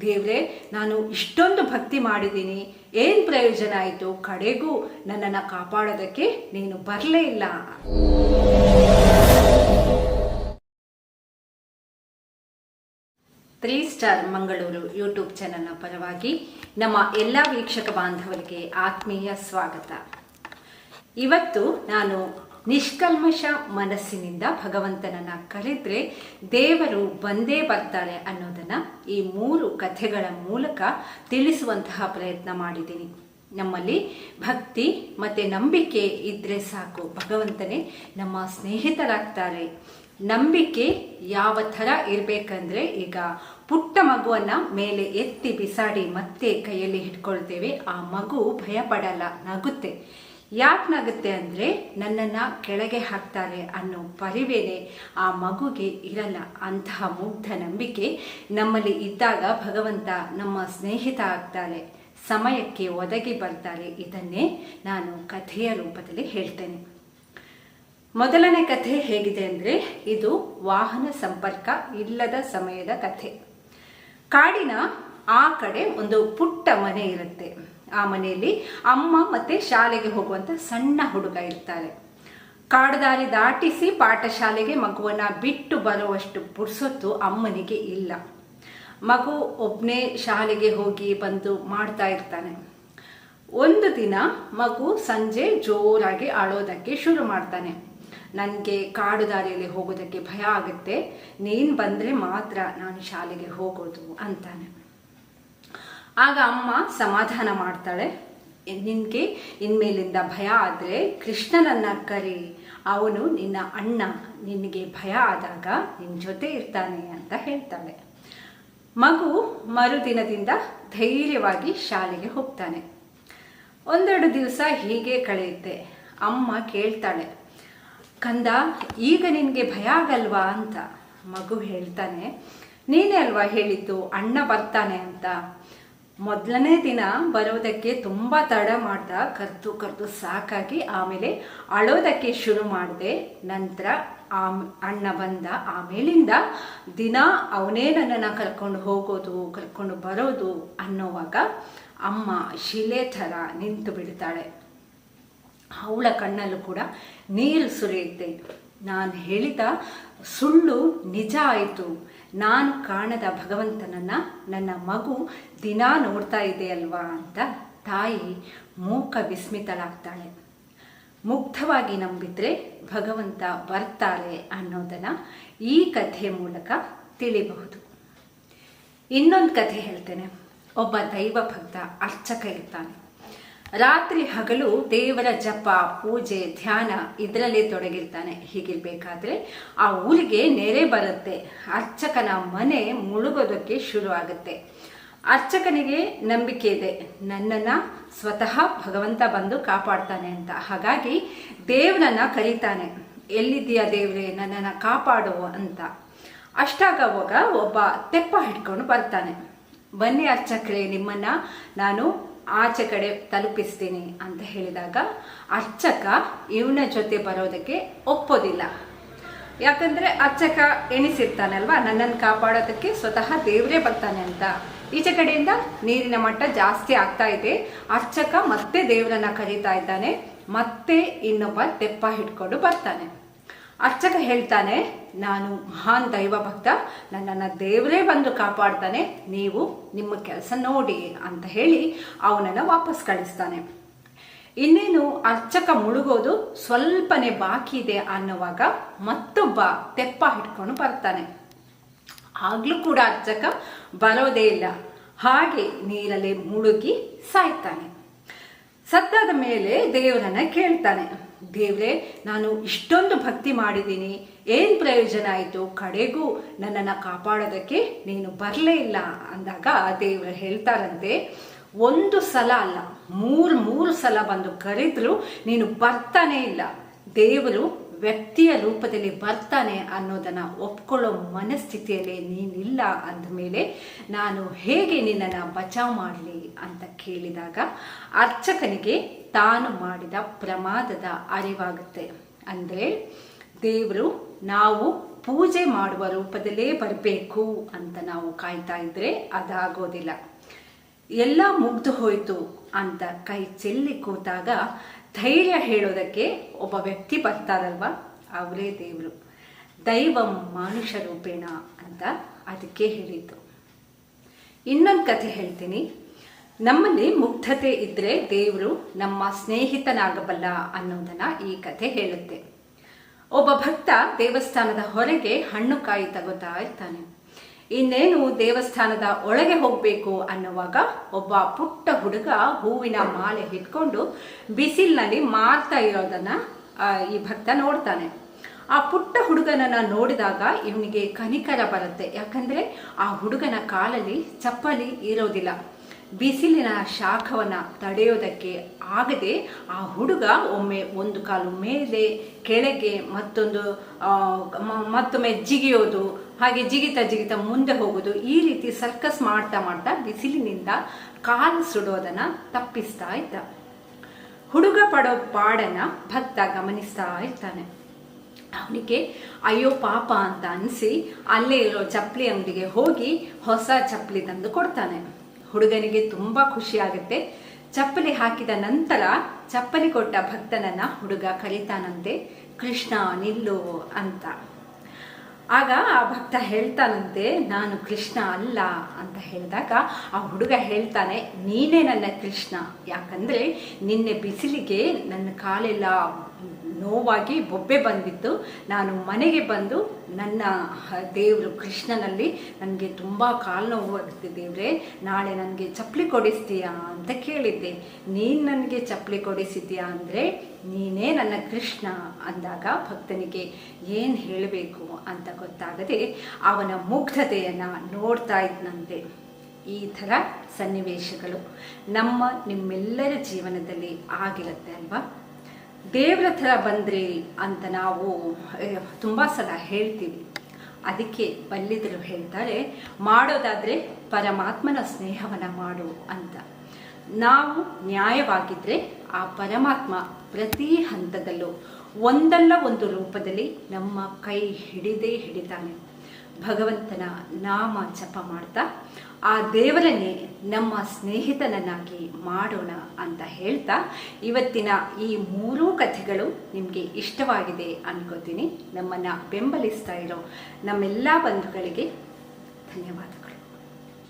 ದೇವ್ರೆ, ನಾನು ಇಷ್ಟೊಂದು ಭಕ್ತಿ ಮಾಡಿದ್ದೀನಿ. ಏನ್ ಪ್ರಯೋಜನ ಆಯಿತು? ಕಡೆಗೂ ನನ್ನನ್ನು ಕಾಪಾಡೋದಕ್ಕೆ ನೀನು ಬರಲೇ ಇಲ್ಲ. ತ್ರೀ ಸ್ಟಾರ್ ಮಂಗಳೂರು ಯೂಟ್ಯೂಬ್ ಚಾನೆಲ್ನ ಪರವಾಗಿ ನಮ್ಮ ಎಲ್ಲ ವೀಕ್ಷಕ ಬಾಂಧವರಿಗೆ ಆತ್ಮೀಯ ಸ್ವಾಗತ. ಇವತ್ತು ನಾನು ನಿಷ್ಕಲ್ಮಶ ಮನಸ್ಸಿನಿಂದ ಭಗವಂತನನ್ನ ಕರೆದ್ರೆ ದೇವರು ಬಂದೇ ಬರ್ತಾರೆ ಅನ್ನೋದನ್ನ ಈ ಮೂರು ಕಥೆಗಳ ಮೂಲಕ ತಿಳಿಸುವಂತಹ ಪ್ರಯತ್ನ ಮಾಡಿದ್ದೀನಿ. ನಮ್ಮಲ್ಲಿ ಭಕ್ತಿ ಮತ್ತೆ ನಂಬಿಕೆ ಇದ್ದರೆ ಸಾಕು. ಭಗವಂತನೇ ನಮ್ಮ ಸ್ನೇಹಿತರಾಗ್ತಾರೆ. ನಂಬಿಕೆ ಯಾವ ಥರ ಇರಬೇಕಂದ್ರೆ ಈಗ ಪುಟ್ಟ ಮಗುವನ್ನ ಮೇಲೆ ಎತ್ತಿ ಬಿಸಾಡಿ ಮತ್ತೆ ಕೈಯಲ್ಲಿ ಹಿಡ್ಕೊಳ್ತೇವೆ. ಆ ಮಗು ಭಯಪಡಲ್ಲ, ನಗುತ್ತೆ. ಯಾಕೆ ನಗುತ್ತೆ ಅಂದರೆ ನನ್ನನ್ನು ಕೆಳಗೆ ಹಾಕ್ತಾರೆ ಅನ್ನೋ ಪರಿವೇನೆ ಆ ಮಗುಗೆ ಇರಲ್ಲ. ಅಂತಹ ಮುಗ್ಧ ನಂಬಿಕೆ ನಮ್ಮಲ್ಲಿ ಇದ್ದಾಗ ಭಗವಂತ ನಮ್ಮ ಸ್ನೇಹಿತ ಆಗ್ತಾರೆ. ಸಮಯಕ್ಕೆ ಒದಗಿ ಬರ್ತಾರೆ. ಇದನ್ನೇ ನಾನು ಕಥೆಯ ರೂಪದಲ್ಲಿ ಹೇಳ್ತೇನೆ. ಮೊದಲನೇ ಕಥೆ ಹೇಗಿದೆ ಅಂದರೆ ಇದು ವಾಹನ ಸಂಪರ್ಕ ಇಲ್ಲದ ಸಮಯದ ಕಥೆ. ಕಾಡಿನ ಆ ಕಡೆ ಒಂದು ಪುಟ್ಟ ಮನೆ ಇರುತ್ತೆ. ಆ ಮನೆಯಲ್ಲಿ ಅಮ್ಮ ಮತ್ತೆ ಶಾಲೆಗೆ ಹೋಗುವಂತ ಸಣ್ಣ ಹುಡುಗ ಇರ್ತಾರೆ. ಕಾಡುದಾರಿ ದಾಟಿಸಿ ಪಾಠಶಾಲೆಗೆ ಮಗುವನ್ನ ಬಿಟ್ಟು ಬರುವಷ್ಟು ಪುರ್ಸೊತ್ತು ಅಮ್ಮನಿಗೆ ಇಲ್ಲ. ಮಗು ಒಬ್ಬನೇ ಶಾಲೆಗೆ ಹೋಗಿ ಬಂದು ಮಾಡ್ತಾ ಇರ್ತಾನೆ. ಒಂದು ದಿನ ಮಗು ಸಂಜೆ ಜೋರಾಗಿ ಆಳೋದಕ್ಕೆ ಶುರು ಮಾಡ್ತಾನೆ. ನನಗೆ ಕಾಡು ದಾರಿಯಲ್ಲಿ ಹೋಗೋದಕ್ಕೆ ಭಯ ಆಗುತ್ತೆ. ನೀನು ಬಂದರೆ ಮಾತ್ರ ನಾನು ಶಾಲೆಗೆ ಹೋಗೋದು ಅಂತಾನೆ. ಆಗ ಅಮ್ಮ ಸಮಾಧಾನ ಮಾಡ್ತಾಳೆ. ನಿನಗೆ ಇನ್ಮೇಲಿಂದ ಭಯ ಆದರೆ ಕೃಷ್ಣನನ್ನ ಕರಿ. ಅವನು ನಿನ್ನ ಅಣ್ಣ. ನಿನಗೆ ಭಯ ಆದಾಗ ನಿನ್ನ ಜೊತೆ ಇರ್ತಾನೆ ಅಂತ ಹೇಳ್ತಾಳೆ. ಮಗು ಮರುದಿನದಿಂದ ಧೈರ್ಯವಾಗಿ ಶಾಲೆಗೆ ಹೋಗ್ತಾನೆ. ಒಂದೆರಡು ದಿವಸ ಹೀಗೆ ಕಳೆಯುತ್ತೆ. ಅಮ್ಮ ಕೇಳ್ತಾಳೆ, ಕಂದ, ಈಗ ನಿನಗೆ ಭಯ ಆಗಲ್ವಾ? ಅಂತ. ಮಗು ಹೇಳ್ತಾನೆ, ನೀನೇ ಅಲ್ವಾ ಹೇಳಿದ್ದು? ಅಣ್ಣ ಬರ್ತಾನೆ ಅಂತ. ಮೊದಲನೇ ದಿನ ಬರೋದಕ್ಕೆ ತುಂಬ ತಡ ಮಾಡ್ದ, ಕರೆದು ಕರೆದು ಸಾಕಾಗಿ ಆಮೇಲೆ ಅಳೋದಕ್ಕೆ ಶುರು ಮಾಡಿದೆ. ನಂತರ ಆಮ್, ಅಣ್ಣ ಬಂದ. ಆಮೇಲಿಂದ ದಿನ ಅವನೇ ನನ್ನನ್ನು ಕರ್ಕೊಂಡು ಹೋಗೋದು, ಕರ್ಕೊಂಡು ಬರೋದು ಅನ್ನೋವಾಗ ಅಮ್ಮ ಶಿಲೆ ಥರ ನಿಂತು ಬಿಡ್ತಾಳೆ. ಅವಳ ಕಣ್ಣಲ್ಲೂ ಕೂಡ ನೀರು ಸುರಿಯುತ್ತೆ. ನಾನು ಹೇಳಿದ ಸುಳ್ಳು ನಿಜ ಆಯಿತು. ನಾನು ಕಾಣದ ಭಗವಂತನನ್ನ ನನ್ನ ಮಗು ದಿನ ನೋಡ್ತಾ ಇದೆ ಅಲ್ವಾ ಅಂತ ತಾಯಿ ಮೂಕ ವಿಸ್ಮಿತಳಾಗ್ತಾಳೆ. ಮುಗ್ಧವಾಗಿ ನಂಬಿದ್ರೆ ಭಗವಂತ ಬರ್ತಾರೆ ಅನ್ನೋದನ್ನ ಈ ಕಥೆ ಮೂಲಕ ತಿಳಿಬಹುದು. ಇನ್ನೊಂದು ಕಥೆ ಹೇಳ್ತೇನೆ. ಒಬ್ಬ ದೈವ ಭಕ್ತ ಅರ್ಚಕ ಇರ್ತಾನೆ. ರಾತ್ರಿ ಹಗಲು ದೇವರ ಜಪ, ಪೂಜೆ, ಧ್ಯಾನ ಇದರಲ್ಲೇ ತೊಡಗಿರ್ತಾನೆ. ಹೀಗಿರ್ಬೇಕಾದ್ರೆ ಆ ಊರಿಗೆ ನೆರೆ ಬರುತ್ತೆ. ಅರ್ಚಕನ ಮನೆ ಮುಳುಗೋದಕ್ಕೆ ಶುರು ಆಗುತ್ತೆ ಅರ್ಚಕನಿಗೆ ನಂಬಿಕೆ ಇದೆ. ನನ್ನನ್ನ ಸ್ವತಃ ಭಗವಂತ ಬಂದು ಕಾಪಾಡ್ತಾನೆ ಅಂತ. ಹಾಗಾಗಿ ದೇವರನ್ನ ಕರೀತಾನೆ. ಎಲ್ಲಿದ್ದೀಯಾ ದೇವ್ರೆ, ನನ್ನನ್ನು ಕಾಪಾಡು ಅಂತ. ಅಷ್ಟಾಗವಾಗ ಒಬ್ಬ ತೆಪ್ಪ ಹಿಡ್ಕೊಂಡು ಬರ್ತಾನೆ. ಬನ್ನಿ ಅರ್ಚಕ್ರೆ, ನಿಮ್ಮನ್ನ ನಾನು ಆಚೆ ಕಡೆ ತಲುಪಿಸ್ತೀನಿ ಅಂತ ಹೇಳಿದಾಗ ಅರ್ಚಕ ಇವನ ಜೊತೆ ಬರೋದಕ್ಕೆ ಒಪ್ಪೋದಿಲ್ಲ. ಯಾಕಂದ್ರೆ ಅರ್ಚಕ ಎಣಿಸಿರ್ತಾನಲ್ವಾ? ನನ್ನನ್ನು ಕಾಪಾಡೋದಕ್ಕೆ ಸ್ವತಃ ದೇವರೇ ಬರ್ತಾನೆ ಅಂತ. ಈಚೆ ಕಡೆಯಿಂದ ನೀರಿನ ಮಟ್ಟ ಜಾಸ್ತಿ ಆಗ್ತಾ ಇದೆ. ಅರ್ಚಕ ಮತ್ತೆ ದೇವರನ್ನ ಕರೀತಾ ಇದ್ದಾನೆ. ಮತ್ತೆ ಇನ್ನೊಬ್ಬ ತೆಪ್ಪ ಹಿಡ್ಕೊಂಡು ಬರ್ತಾನೆ. ಅರ್ಚಕ ಹೇಳ್ತಾನೆ, ನಾನು ಮಹಾನ್ ದೈವ ಭಕ್ತ, ನನ್ನನ್ನು ದೇವರೇ ಬಂದು ಕಾಪಾಡ್ತಾನೆ, ನೀವು ನಿಮ್ಮ ಕೆಲಸ ನೋಡಿ ಅಂತ ಹೇಳಿ ಅವನನ್ನು ವಾಪಸ್ ಕಳಿಸ್ತಾನೆ. ಇನ್ನೇನು ಅರ್ಚಕ ಮುಳುಗೋದು ಸ್ವಲ್ಪನೇ ಬಾಕಿ ಇದೆ ಅನ್ನುವಾಗ ಮತ್ತೊಬ್ಬ ತೆಪ್ಪ ಹಿಡ್ಕೊಂಡು ಬರ್ತಾನೆ. ಆಗ್ಲೂ ಕೂಡ ಅರ್ಚಕ ಬರೋದೇ ಇಲ್ಲ. ಹಾಗೆ ನೀರಲ್ಲಿ ಮುಳುಗಿ ಸಾಯ್ತಾನೆ. ಸತ್ತಾದ ಮೇಲೆ ದೇವರನ್ನ ಕೇಳ್ತಾನೆ. ದೇವ್ರೆ, ನಾನು ಇಷ್ಟೊಂದು ಭಕ್ತಿ ಮಾಡಿದ್ದೀನಿ. ಏನು ಪ್ರಯೋಜನ ಆಯಿತು? ಕಡೆಗೂ ನನ್ನನ್ನು ಕಾಪಾಡೋದಕ್ಕೆ ನೀನು ಬರಲೇ ಇಲ್ಲ ಅಂದಾಗ ದೇವರು ಹೇಳ್ತಾರಂತೆ, ಒಂದು ಸಲ ಅಲ್ಲ, ಮೂರು ಮೂರು ಸಲ ಬಂದು ಕರೆದ್ರು ನೀನು ಬರ್ತಾನೇ ಇಲ್ಲ. ದೇವರು ವ್ಯಕ್ತಿಯ ರೂಪದಲ್ಲಿ ಬರ್ತಾನೆ ಅನ್ನೋದನ್ನ ಒಪ್ಕೊಳ್ಳೋ ಮನಸ್ಥಿತಿಯಲ್ಲಿ ನೀನಿಲ್ಲ ಅಂದಮೇಲೆ ನಾನು ಹೇಗೆ ನಿನ್ನನ್ನು ಬಚಾವ್ ಮಾಡಲಿ ಅಂತ ಕೇಳಿದಾಗ ಅರ್ಚಕನಿಗೆ ತಾನು ಮಾಡಿದ ಪ್ರಮಾದದ ಅರಿವಾಗುತ್ತೆ. ಅಂದರೆ ದೇವರು ನಾವು ಪೂಜೆ ಮಾಡುವ ರೂಪದಲ್ಲೇ ಬರಬೇಕು ಅಂತ ನಾವು ಕಾಯ್ತಾ ಇದ್ರೆ ಅದಾಗೋದಿಲ್ಲ. ಎಲ್ಲ ಮುಗ್ದು ಹೋಯಿತು. ಅಂತ ಕೈ ಚೆಲ್ಲಿ ಕೂತಾಗ ಧೈರ್ಯ ಹೇಳೋದಕ್ಕೆ ಒಬ್ಬ ವ್ಯಕ್ತಿ ಬರ್ತಾರಲ್ವ? ಅವರೇ ದೇವರು. ದೈವಂ ಮಾನುಷ ರೂಪೇಣ ಅಂತ ಅದಕ್ಕೆ ಹೇಳಿದ್ದು. ಇನ್ನೊಂದು ಕಥೆ ಹೇಳ್ತೀನಿ. ನಮ್ಮಲ್ಲಿ ಮುಗ್ಧತೆ ಇದ್ರೆ ದೇವರು ನಮ್ಮ ಸ್ನೇಹಿತನಾಗಬಲ್ಲ ಅನ್ನೋದನ್ನ ಈ ಕಥೆ ಹೇಳುತ್ತೆ. ಒಬ್ಬ ಭಕ್ತ ದೇವಸ್ಥಾನದ ಹೊರಗೆ ಹಣ್ಣು ಕಾಯಿ ತಗೋತಾ ಇರ್ತಾನೆ. ಇನ್ನೇನು ದೇವಸ್ಥಾನದ ಒಳಗೆ ಹೋಗಬೇಕು ಅನ್ನುವಾಗ ಒಬ್ಬ ಪುಟ್ಟ ಹುಡುಗ ಹೂವಿನ ಮಾಲೆ ಹಿಡ್ಕೊಂಡು ಬಿಸಿಲಿನಲ್ಲಿ ಮಾರ್ತಾ ಇರೋದನ್ನ ಈ ಭಕ್ತ ನೋಡ್ತಾನೆ. ಆ ಪುಟ್ಟ ಹುಡುಗನನ್ನ ನೋಡಿದಾಗ ಇವನಿಗೆ ಕನಿಕರ ಬರುತ್ತೆ. ಯಾಕಂದ್ರೆ ಆ ಹುಡುಗನ ಕಾಲಲ್ಲಿ ಚಪ್ಪಲಿ ಇರೋದಿಲ್ಲ. ಬಿಸಿಲಿನ ಶಾಖವನ್ನ ತಡೆಯೋದಕ್ಕೆ ಆಗದೆ ಆ ಹುಡುಗ ಒಮ್ಮೆ ಒಂದು ಕಾಲು ಮೇಲೆ, ಕೆಳಗೆ ಮತ್ತೊಂದು ಮತ್ತೊಮ್ಮೆ ಜಿಗಿಯೋದು ಹಾಗೆ ಜಿಗಿತ ಜಿಗಿತ ಮುಂದೆ ಹೋಗೋದು. ಈ ರೀತಿ ಸರ್ಕಸ್ ಮಾಡ್ತಾ ಮಾಡ್ತಾ ಬಿಸಿಲಿನಿಂದ ಕಾಲು ಸುಡೋದನ್ನ ತಪ್ಪಿಸ್ತಾ ಇದ್ದ. ಹುಡುಗ ಪಡೋ ಪಾಡನ್ನ ಭಕ್ತ ಗಮನಿಸ್ತಾ ಇರ್ತಾನೆ. ಅವನಿಗೆ, ಅಯ್ಯೋ ಪಾಪ ಅಂತ ಅನಿಸಿ ಅಲ್ಲೇ ಇರೋ ಚಪ್ಪಲಿ ಅಂಗಡಿಗೆ ಹೋಗಿ ಹೊಸ ಚಪ್ಪಲಿ ತಂದು ಕೊಡ್ತಾನೆ. ಹುಡುಗನಿಗೆ ತುಂಬಾ ಖುಷಿ ಆಗುತ್ತೆ. ಚಪ್ಪಲಿ ಹಾಕಿದ ನಂತರ ಚಪ್ಪಲಿ ಕೊಟ್ಟ ಭಕ್ತನನ್ನ ಹುಡುಗ ಕರೀತಾನಂತೆ, ಕೃಷ್ಣ ನಿಲ್ಲು ಅಂತ. ಆಗ ಆ ಭಕ್ತ ಹೇಳ್ತಾನಂತೆ, ನಾನು ಕೃಷ್ಣ ಅಲ್ಲ ಅಂತ ಹೇಳಿದಾಗ ಆ ಹುಡುಗ ಹೇಳ್ತಾನೆ, ನೀನೇ ನನ್ನ ಕೃಷ್ಣ. ಯಾಕಂದ್ರೆ ನಿನ್ನೆ ಬಿಸಿಲಿಗೆ ನನ್ನ ಕಾಲೆಲ್ಲ ನೋವಾಗಿ ಬೊಬ್ಬೆ ಬಂದಿತ್ತು. ನಾನು ಮನೆಗೆ ಬಂದು ನನ್ನ ದೇವರು ಕೃಷ್ಣನಲ್ಲಿ ನನಗೆ ತುಂಬ ಕಾಲು ನೋವು ಆಗುತ್ತೆ ದೇವ್ರೆ. ನಾಳೆ ನನಗೆ ಚಪ್ಪಲಿ ಕೊಡಿಸ್ತೀಯಾ ಅಂತ ಕೇಳಿದ್ದೆ. ನೀನು ನನಗೆ ಚಪ್ಪಲಿ ಕೊಡಿಸಿದ್ಯಾ ಅಂದರೆ ನೀನೇ ನನ್ನ ಕೃಷ್ಣ ಅಂದಾಗ ಭಕ್ತನಿಗೆ ಏನು ಹೇಳಬೇಕು ಅಂತ ಗೊತ್ತಾಗದೆ ಅವನ ಮುಗ್ಧತೆಯನ್ನು ನೋಡ್ತಾ ಇದ್ನಂತೆ. ಈ ಥರ ಸನ್ನಿವೇಶಗಳು ನಮ್ಮ ನಿಮ್ಮೆಲ್ಲರ ಜೀವನದಲ್ಲಿ ಆಗಿರುತ್ತೆ ಅಲ್ವಾ? ದೇವ್ರ ಥರ ಬಂದ್ರಿ ಅಂತ ನಾವು ತುಂಬ ಸಲ ಹೇಳ್ತೀವಿ. ಅದಕ್ಕೆ ಬಲ್ಲಿದರು ಹೇಳ್ತಾರೆ, ಮಾಡೋದಾದ್ರೆ ಪರಮಾತ್ಮನ ಸ್ನೇಹವನ್ನ ಮಾಡು ಅಂತ. ನಾವು ನ್ಯಾಯವಾಗಿದ್ರೆ ಆ ಪರಮಾತ್ಮ ಪ್ರತಿ ಹಂತದಲ್ಲೂ ಒಂದಲ್ಲ ಒಂದು ರೂಪದಲ್ಲಿ ನಮ್ಮ ಕೈ ಹಿಡಿದೇ ಹಿಡಿತಾನೆ. ಭಗವಂತನ ನಾಮ ಜಪ ಮಾಡ್ತಾ ಆ ದೇವರನ್ನೇ ನಮ್ಮ ಸ್ನೇಹಿತನನ್ನಾಗಿ ಮಾಡೋಣ ಅಂತ ಹೇಳ್ತಾ ಇವತ್ತಿನ ಈ ಮೂರೂ ಕಥೆಗಳು ನಿಮಗೆ ಇಷ್ಟವಾಗಿದೆ ಅನ್ಕೋತೀನಿ. ನಮ್ಮನ್ನು ಬೆಂಬಲಿಸ್ತಾ ಇರೋ ನಮ್ಮೆಲ್ಲ ಬಂಧುಗಳಿಗೆ ಧನ್ಯವಾದಗಳು.